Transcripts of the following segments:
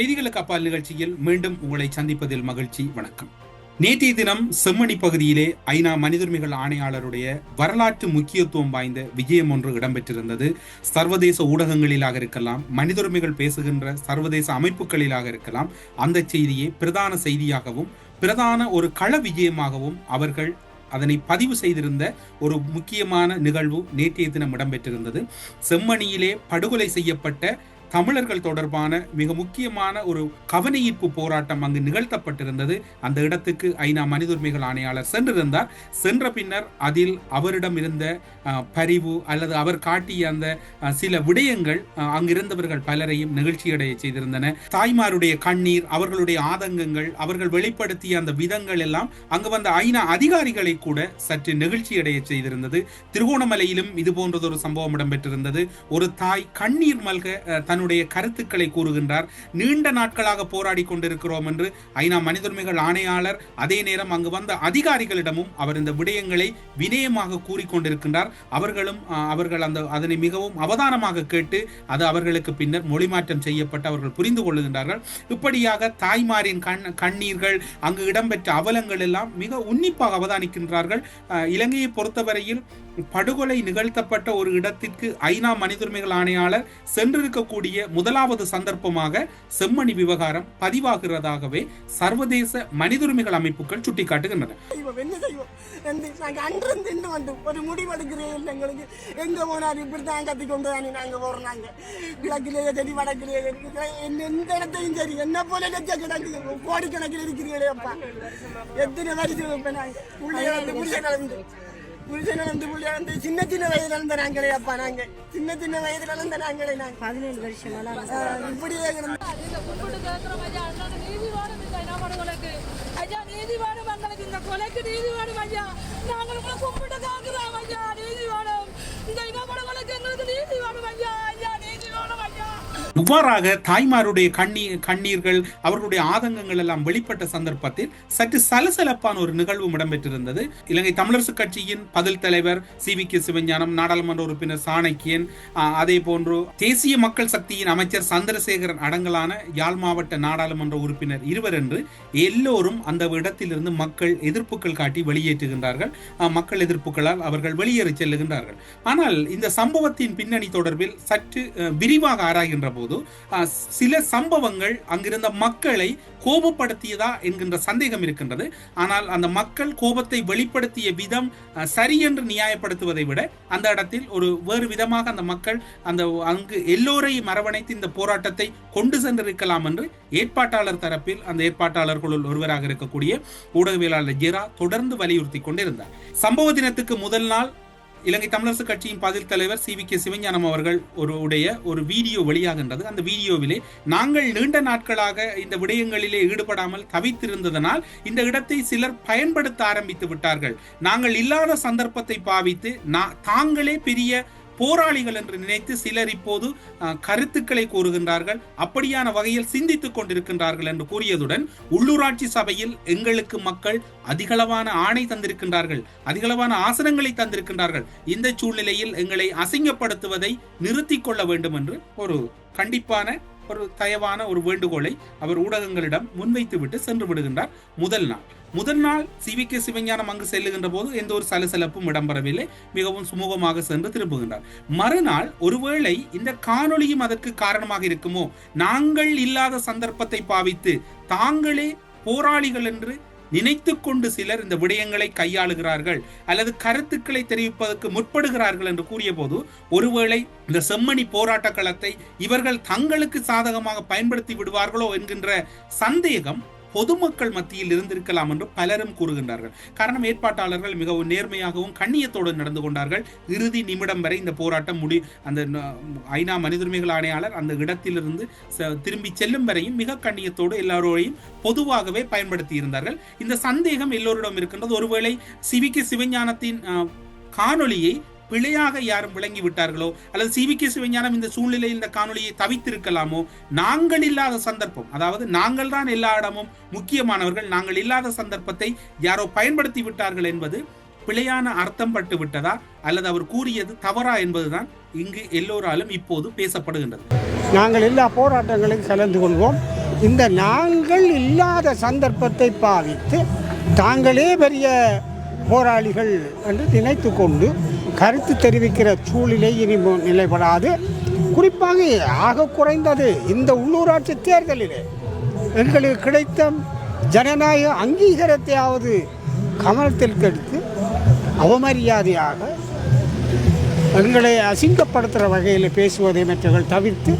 செய்திகளுக்கு அப்பால் நிகழ்ச்சியில் மீண்டும் உங்களை சந்திப்பதில் மகிழ்ச்சி வணக்கம். நேற்றைய தினம் செம்மணி பகுதியிலே ஐநா மனிதுரிமைகள் ஆணையாளருடைய வரலாற்று முக்கியத்துவம் வாய்ந்த விஜயம் ஒன்று இடம்பெற்றிருந்தது. சர்வதேச ஊடகங்களிலாக இருக்கலாம் மனிதுரிமைகள் பேசுகின்ற சர்வதேச அமைப்புகளிலாக இருக்கலாம் அந்த செய்தியை பிரதான செய்தியாகவும் பிரதான ஒரு கள விஜயமாகவும் அவர்கள் அதனை பதிவு செய்திருந்த ஒரு முக்கியமான நிகழ்வு நேற்றைய தினம் இடம்பெற்றிருந்தது. செம்மணியிலே படுகொலை செய்யப்பட்ட தமிழர்கள் தொடர்பான மிக முக்கியமான ஒரு கவனயீர்ப்பு போராட்டம் அங்கு நிகழ்த்தப்பட்டிருந்தது. அந்த இடத்துக்கு ஐநா மனித உரிமைகள் ஆணையாளர் சென்றிருந்தார். சென்ற பின்னர் அதில் அவரிடம் இருந்த பரிவு அல்லது அவர் காட்டிய அந்த சில விடயங்கள் அங்கிருந்தவர்கள் பலரையும் நிகழ்ச்சியடைய செய்திருந்தன. தாய்மாருடைய கண்ணீர் அவர்களுடைய ஆதங்கங்கள் அவர்கள் வெளிப்படுத்திய அந்த விதங்கள் எல்லாம் அங்கு வந்த ஐநா அதிகாரிகளை கூட சற்று நெகிழ்ச்சியடைய செய்திருந்தது. திருகோணமலையிலும் இது போன்றதொரு சம்பவம் இடம்பெற்றிருந்தது. ஒரு தாய் கண்ணீர் மல்க தன் தன்னுடைய கருத்துக்களை கூறுகின்றார். நீண்ட நாட்களாக போராடி கொண்டிருக்கிறோம் என்று ஐநா மனித உரிமைகள் ஆணையாளர் அதே நேரம் அங்கு வந்த அதிகாரிகளிடமும் அவர் இந்த விடயங்களை வினயமாக கூறிக்கொண்டிருக்கின்றார் அவர்களும் அவர்கள் அந்த அதனை மிகவும் அவதானமாக கேட்டு அது அவர்களுக்கு பின்னர் மொழிமாற்றம் செய்யப்பட்டு அவர்கள் புரிந்து கொள்ளுகின்றார்கள். இப்படியாக தாய்மாரின் கண் கண்ணீர்கள் அங்கு இடம்பெற்ற அவலங்கள் எல்லாம் மிக உன்னிப்பாக அவதானிக்கின்றார்கள். இலங்கையை பொறுத்தவரையில் படுகொலை நிகழ்த்தப்பட்ட ஒரு இடத்திற்கு ஐநா மனித உரிமைகள் ஆணையாளர் சென்றிருக்கக்கூடிய முதலாவது சந்தர்ப்பமாக செம்மணி விவகாரம் பதிவாகிறதாகவே சர்வதேச மனிதுரிமைகள் அமைப்புகள் சுட்டிக்காட்டுகின்றன. என்ன ஒரு முடிவெடுக்கிறே இல்லை எங்களுக்கு. எங்கே போனாலும் இப்படி தான் கத்தி கொண்டு தானே கிழக்கிலேயே சரி வடக்கிலேயே எந்த இடத்தையும் சரி. என்ன போல லட்சக்கணக்கு கோடிக்கணக்கில் இருக்கிறீங்களே அப்பா. எத்தனை வருஷம் புருஷன் இழந்து புள்ளி இழந்து சின்ன சின்ன வயதுல இருந்த நாங்களே அப்பா நாங்கள் சின்ன சின்ன வயதுல இருந்த நாங்களே நாங்கள் பதினேழு வருஷம். இப்படியே இருந்து. இவ்வாறாக தாய்மாருடைய கண்ணீர் கண்ணீர்கள் அவர்களுடைய ஆதங்கங்கள் எல்லாம் வெளிப்பட்ட சந்தர்ப்பத்தில் சற்று சலசலப்பான ஒரு நிகழ்வும் இடம்பெற்றிருந்தது. இலங்கை தமிழரசு கட்சியின் பதில் தலைவர் சி. வி. கே. சிவஞானம் நாடாளுமன்ற உறுப்பினர் சாணக்கியன் அதே போன்று தேசிய மக்கள் சக்தியின் அமைச்சர் சந்திரசேகரன் அடங்கலான யாழ் மாவட்ட நாடாளுமன்ற உறுப்பினர் இருவர் என்று எல்லோரும் அந்த இடத்திலிருந்து மக்கள் எதிர்ப்புகள் காட்டி வெளியேற்றுகின்றார்கள். மக்கள் எதிர்ப்புகளால் அவர்கள் வெளியேறி செல்லுகின்றார்கள். ஆனால் இந்த சம்பவத்தின் பின்னணி தொடர்பில் சற்று விரிவாக ஆராய்கின்ற போது சில சம்பவங்கள் அங்கிருந்த மக்களை கோபப்படுத்தியதா என்கின்ற சந்தேகம் இருக்கின்றது. ஆனால் அந்த மக்கள் கோபத்தை வெளிப்படுத்திய விதம் சரி என்று நியாயப்படுத்துவதை விட அந்த இடத்தில் ஒரு வேறு விதமாக அந்த மக்கள் அந்த அங்கு எல்லோரையும் அரவணைத்து இந்த போராட்டத்தை கொண்டு சென்றிருக்கலாம் என்று ஏற்பாட்டாளர் தரப்பில் அந்த ஏற்பாட்டாளர்களுள் ஒருவராக இருக்கக்கூடிய ஊடகவியலாளர் ஜெரா தொடர்ந்து வலியுறுத்தி கொண்டிருந்தார். சம்பவ தினத்துக்கு முதல் நாள் இலங்கை தமிழரசு கட்சியின் பதில் தலைவர் சி வி கே சிவஞானம் அவர்கள் ஒரு உடைய ஒரு வீடியோ வெளியாகின்றது. அந்த வீடியோவிலே நாங்கள் நீண்ட நாட்களாக இந்த விடயங்களிலே ஈடுபடாமல் தவித்திருந்ததனால் இந்த இடத்தை சிலர் பயன்படுத்த ஆரம்பித்து விட்டார்கள். நாங்கள் இல்லாத சந்தர்ப்பத்தை பாவித்து நா- தாங்களே பெரிய போராளிகள் என்று நினைத்து சிலர் இப்போது கருத்துக்களை கூறுகின்றார்கள். அப்படியான வகையில் சிந்தித்துக் கொண்டிருக்கின்றார்கள் என்று கூறியதுடன் உள்ளூராட்சி சபையில் எங்களுக்கு மக்கள் அதிகளவான ஆணை தந்திருக்கின்றார்கள் அதிகளவான ஆசனங்களை தந்திருக்கின்றார்கள். இந்த சூழ்நிலையில் எங்களை அசிங்கப்படுத்துவதை நிறுத்திக் கொள்ள வேண்டும் என்று ஒரு கண்டிப்பான ஒரு தயவான ஒரு வேண்டுகோளை அவர் ஊடகங்களிடம் முன்வைத்துவிட்டு சென்று விடுகின்றார். முதல் நாள். முதல் நாள் சி வி கே சிவஞானம் அங்கு செல்லுகின்ற போது எந்த ஒரு சலசலப்பும் இடம்பெறவில்லை. மிகவும் சுமூகமாக சென்று திரும்புகின்றார். மறுநாள் ஒருவேளை இந்த காணொளியும் அதற்கு காரணமாக இருக்குமோ? நாங்கள் இல்லாத சந்தர்ப்பத்தை பாவித்து தாங்களே போராளிகள் என்று நினைத்து கொண்டு சிலர் இந்த விடயங்களை கையாளுகிறார்கள் அல்லது கருத்துக்களை தெரிவிப்பதற்கு முற்படுகிறார்கள் என்று கூறிய போது ஒருவேளை இந்த செம்மணி போராட்ட களத்தை இவர்கள் தங்களுக்கு சாதகமாக பயன்படுத்தி விடுவார்களோ என்கின்ற சந்தேகம் பொதுமக்கள் மத்தியில் இருந்திருக்கலாம் என்று பலரும் கூறுகின்றார்கள். காரணம் ஏற்பாட்டாளர்கள் மிகவும் நேர்மையாகவும் கண்ணியத்தோடு நடந்து கொண்டார்கள். இறுதி நிமிடம் வரை இந்த போராட்டம் முடி அந்த ஐநா மனித உரிமைகள் ஆணையாளர் அந்த இடத்திலிருந்து ச- திரும்பி செல்லும் வரையும் மிக கண்ணியத்தோடு எல்லாரோடையும் பொதுவாகவே பயன்படுத்தி இருந்தார்கள். இந்த சந்தேகம் எல்லோரிடம் இருக்கின்றது. ஒருவேளை சிவிக்கு சிவஞானத்தின் காணொளியை பிழையாக யாரும் விளங்கி விட்டார்களோ அல்லது சிவிகே சிவஞானம் இந்த சூழ்நிலையில் இந்த காணொலியை தவித்திருக்கலாமோ? நாங்கள் இல்லாத சந்தர்ப்பம் அதாவது நாங்கள் தான் எல்லா இடமும் முக்கியமானவர்கள் நாங்கள் இல்லாத சந்தர்ப்பத்தை யாரோ பயன்படுத்தி விட்டார்கள் என்பது பிழையான அர்த்தம் பட்டு விட்டதா? அல்லது அவர் கூறியது தவறா என்பதுதான் இங்கு எல்லோராலும் இப்போது பேசப்படுகின்றது. நாங்கள் எல்லா போராட்டங்களையும் கலந்து கொள்வோம். இந்த நாங்கள் இல்லாத சந்தர்ப்பத்தை பாவித்து தாங்களே பெரிய போராளிகள் என்று நினைத்து கொண்டு கருத்து தெரிவிக்கிற சூழ்நிலை இனி நிலைப்படாது குறிப்பாக ஆக குறைந்தது இந்த உள்ளூராட்சி தேர்தலிலே எங்களுக்கு கிடைத்த ஜனநாயக அங்கீகாரத்தையாவது கவனத்தில் கெடுத்து அவமரியாதையாக எங்களை அசிங்கப்படுத்துகிற வகையில் பேசுவதை மற்றவர்கள் தவிர்த்து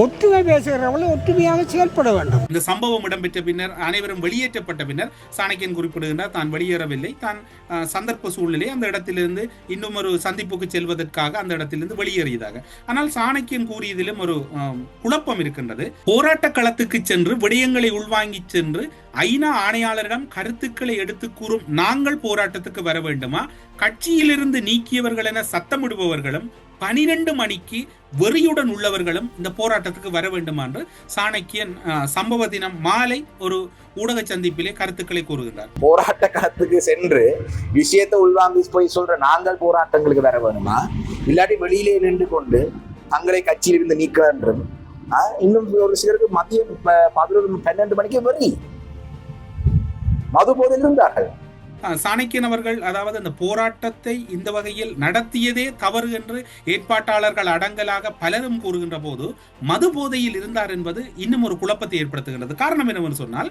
ஒற்றுமை பேசுகிறவர்கள் ஒற்றுமையாக செயல்பட வேண்டும். இந்த சம்பவம் இடம்பெற்ற பின்னர் அனைவரும் வெளியேற்றப்பட்ட பின்னர் சாணக்கியன் குறிப்பிடுகின்றார் தான் வெளியேறவில்லை தான் சந்தர்ப்ப சூழ்நிலை அந்த இடத்திலிருந்து இன்னும் ஒரு சந்திப்புக்கு செல்வதற்காக அந்த இடத்திலிருந்து வெளியேறியதாக. ஆனால் சாணக்கியன் கூறியதிலும் ஒரு குழப்பம் இருக்கின்றது. போராட்ட களத்துக்கு சென்று விடயங்களை உள்வாங்கி சென்று ஐநா ஆணையாளரிடம் கருத்துக்களை எடுத்து கூறும் நாங்கள் போராட்டத்துக்கு வர வேண்டுமா? கட்சியிலிருந்து நீக்கியவர்கள் என சத்தமிடுபவர்களும் பனிரெண்டு மணிக்கு வெறியுடன் உள்ளவர்களும் இந்த போராட்டத்துக்கு வர வேண்டுமா என்று சாணக்கியன் சம்பவ தினம் மாலை ஒரு ஊடக சந்திப்பிலே கருத்துக்களை கூறுகிறார் போராட்ட களத்துக்கு சென்று விஷயத்தை உள்வாங்கி போய் சொல்ற நாங்கள் போராட்டங்களுக்கு வர வேணுமா? இல்லாட்டி வெளியிலே நின்று கொண்டு தங்களை கட்சியிலிருந்து நீக்கன்றது ஆஹ் இன்னும் ஒரு சிலருக்கு மதியம் பதினொன்று பன்னெண்டு மணிக்கு வரி மது போதில் இருந்தார்கள். சாணக்கியன் அவர்கள் அதாவது அந்த போராட்டத்தை இந்த வகையில் நடத்தியதே தவறு என்று ஏற்பாட்டாளர்கள் அடங்கலாக பலரும் கூறுகின்ற போது மது போதையில் இருந்தார் என்பது இன்னும் ஒரு குழப்பத்தை ஏற்படுத்துகின்றது. காரணம் என்னவென்று சொன்னால்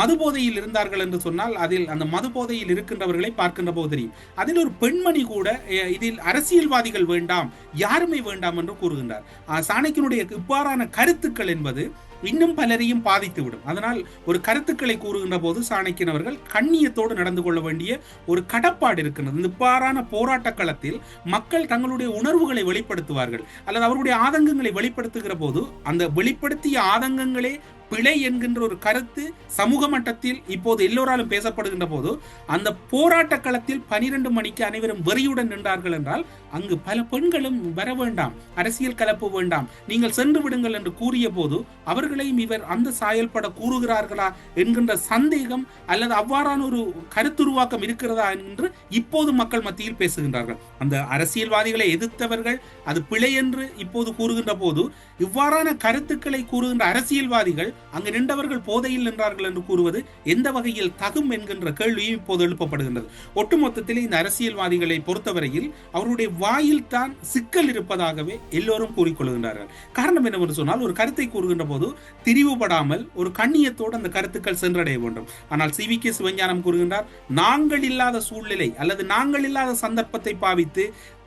மது போதையில் இருந்தார்கள் என்று சொன்னால் அதில் அந்த மது போதையில் இருக்கின்றவர்களை பார்க்கின்ற போது தெரியும். அதில் ஒரு பெண்மணி கூட இதில் அரசியல்வாதிகள் வேண்டாம் யாருமே வேண்டாம் என்று கூறுகின்றார். சாணக்கியனுடைய இவ்வாறான கருத்துக்கள் என்பது இன்னும் பலரையும் பாதித்துவிடும். அதனால் ஒரு கருத்துக்களை கூறுகின்ற போது சாணக்கியன் அவர்கள் கண்ணியத்தோடு நடந்து கொள்ள வேண்டிய ஒரு கடப்பாடு இருக்கின்றது இவ்வாறான போராட்ட களத்தில் மக்கள் தங்களுடைய உணர்வுகளை வெளிப்படுத்துவார்கள். அல்லது அவருடைய ஆதங்கங்களை வெளிப்படுத்துகிற போது அந்த வெளிப்படுத்திய ஆதங்கங்களே பிழை என்கின்ற ஒரு கருத்து சமூக மட்டத்தில் இப்போது எல்லோராலும் பேசப்படுகின்ற போது அந்த போராட்ட களத்தில் பனிரெண்டு மணிக்கு அனைவரும் வெறியுடன் நின்றார்கள் என்றால் அங்கு பல பெண்களும் வர வேண்டாம் அரசியல் கலப்பு வேண்டாம் நீங்கள் சென்று விடுங்கள் என்று கூறிய போது அவர்களையும் இவர் அந்த சாயல்பட கூறுகிறார்களா என்கின்ற சந்தேகம் அல்லது அவ்வாறான ஒரு கருத்துருவாக்கம் இருக்கிறதா என்று இப்போது மக்கள் மத்தியில் பேசுகின்றார்கள். அந்த அரசியல்வாதிகளை எதிர்த்தவர்கள் அது பிழை என்று இப்போது கூறுகின்ற போது இவ்வாறான கருத்துக்களை கூறுகின்ற அரசியல்வாதிகள் அங்கு நின்றவர்கள் போதையில் நின்றார்கள் என்று கூறுவது எந்த வகையில் தகும் என்கின்ற கேள்வியும் இப்போது எழுப்பப்படுகின்றது. ஒட்டுமொத்தத்தில் இந்த அரசியல்வாதிகளை பொறுத்தவரையில் அவருடைய வாயில் தான் சிக்கல் இருப்பதாகவே எல்லோரும் கூறிக்கொள்கின்றார்கள். காரணம் என்னவென்று சொன்னால் ஒரு கருத்தை கூறுகின்ற போது திரிவுபடாமல் ஒரு கண்ணியத்தோடு அந்த கருத்துக்கள் சென்றடைய வேண்டும். ஆனால் சி வி கே சிவஞானம் கூறுகின்றார் நாங்கள் இல்லாத சூழ்நிலை அல்லது நாங்கள் இல்லாத சந்தர்ப்பத்தை பாவித்து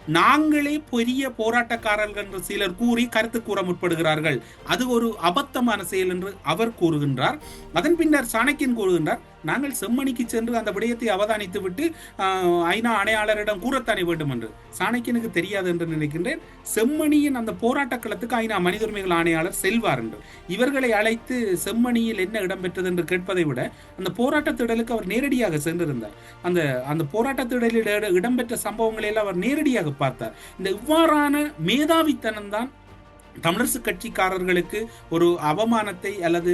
நாங்களே பெரிய போராட்டக்காரர்கள் என்று சிலர் கூறி கருத்து கூற முற்படுகிறார்கள். அது ஒரு அபத்தமான செயல் என்று அவர் கூறுகின்றார். அதன் பின்னர் சாணக்கியன் கூறுகின்றார் நாங்கள் செம்மணிக்கு சென்று அந்த விடயத்தை அவதானித்து விட்டு ஐநா ஆணையாளரிடம் கூறத்தானே வேண்டும் என்று. சாணக்கியனுக்கு தெரியாது என்று நினைக்கின்றேன். செம்மணியின் அந்த போராட்ட களத்துக்கு ஐநா மனித உரிமைகள் ஆணையாளர் செல்வார் என்று. இவர்களை அழைத்து செம்மணியில் என்ன இடம்பெற்றது என்று கேட்பதை விட அந்த போராட்ட திடலுக்கு அவர் நேரடியாக சென்றிருந்தார். அந்த அந்த போராட்ட திடலில் இடம்பெற்ற சம்பவங்களை எல்லாம் அவர் நேரடியாக பார்த்தார். இந்த இவ்வாறான மேதாவித்தனம் தான் தமிழரசு கட்சிக்காரர்களுக்கு ஒரு அவமானத்தை அல்லது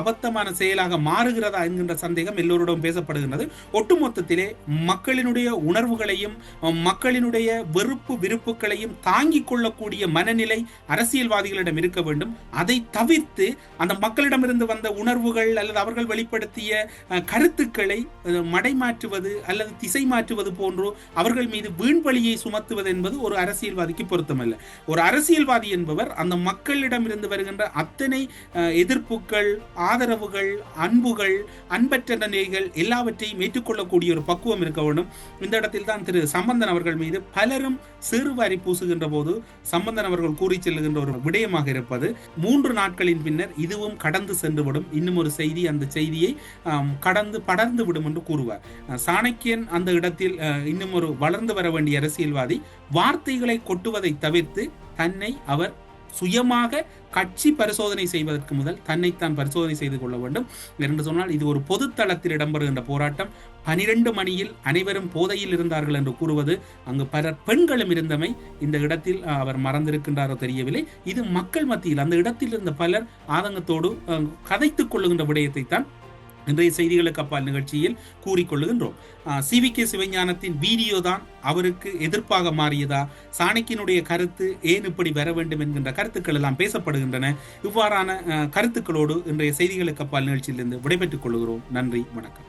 அபத்தமான செயலாக மாறுகிறதா என்கின்ற சந்தேகம் எல்லோரிடம் பேசப்படுகின்றது. ஒட்டுமொத்தத்திலே மக்களினுடைய உணர்வுகளையும் மக்களினுடைய வெறுப்பு விருப்புகளையும் தாங்கிக் கொள்ளக்கூடிய மனநிலை அரசியல்வாதிகளிடம் இருக்க வேண்டும். அதை தவிர்த்து அந்த மக்களிடமிருந்து வந்த உணர்வுகள் அல்லது அவர்கள் வெளிப்படுத்திய கருத்துக்களை மடைமாற்றுவது அல்லது திசை மாற்றுவது போன்றோ அவர்கள் மீது வீண்வழியை சுமத்துவது என்பது ஒரு அரசியல்வாதிக்கு பொருத்தமல்ல. ஒரு அரசியல்வாதி என்பவர் அந்த மக்களிடமிருந்து வருகின்ற அத்தனை எதிர்ப்புகள் ஆதரவுகள் அன்புகள் அன்பற்ற நிலைகள் எல்லாவற்றையும் ஏற்றுக்கொள்ளக்கூடிய ஒரு பக்குவம் இருக்க வேண்டும். இந்த இடத்தில் தான் திரு சம்பந்தன் அவர்கள் மீது பலரும் சிறுவாரி பூசுகின்ற போது சம்பந்தன் அவர்கள் கூறி செல்லுகின்ற ஒரு விடயமாக இருப்பது. மூன்று நாட்களின் பின்னர் இதுவும் கடந்து சென்றுவிடும். இன்னும் ஒரு செய்தி அந்த செய்தியை கடந்து படர்ந்து விடும் என்று கூறுவார். சாணக்கியன் அந்த இடத்தில் இன்னும் ஒரு வளர்ந்து வர வேண்டிய அரசியல்வாதி வார்த்தைகளை கொட்டுவதை தவிர்த்து தன்னை அவர் சுயமாக கட்சி பரிசோதனை செய்வதற்கு முதல் தன்னைத்தான் பரிசோதனை செய்து கொள்ள வேண்டும். என்று சொன்னால் இது ஒரு பொது தளத்தில் இடம்பெறுகின்ற போராட்டம். பனிரெண்டு மணியில் அனைவரும் போதையில் இருந்தார்கள் என்று கூறுவது அங்கு பல பெண்களும் இருந்தமை இந்த இடத்தில் அவர் மறந்திருக்கின்றாரோ தெரியவில்லை. இது மக்கள் மத்தியில் அந்த இடத்தில் இருந்த பலர் ஆதங்கத்தோடு கதைத்துக் கொள்ளுகின்ற விடயத்தை தான் இன்றைய செய்திகளுக்கு அப்பால் நிகழ்ச்சியில் கூறிக்கொள்ளுகின்றோம். சிவி கே சிவஞானத்தின் வீடியோ தான் அவருக்கு எதிர்ப்பாக மாறியதா? சாணக்கியனுடைய கருத்து ஏன் இப்படி வர வேண்டும் என்கின்ற கருத்துக்கள் எல்லாம் பேசப்படுகின்றன. இவ்வாறான கருத்துக்களோடு இன்றைய செய்திகளுக்கு அப்பால் நிகழ்ச்சியிலிருந்து விடைபெற்றுக் கொள்கிறோம். நன்றி வணக்கம்.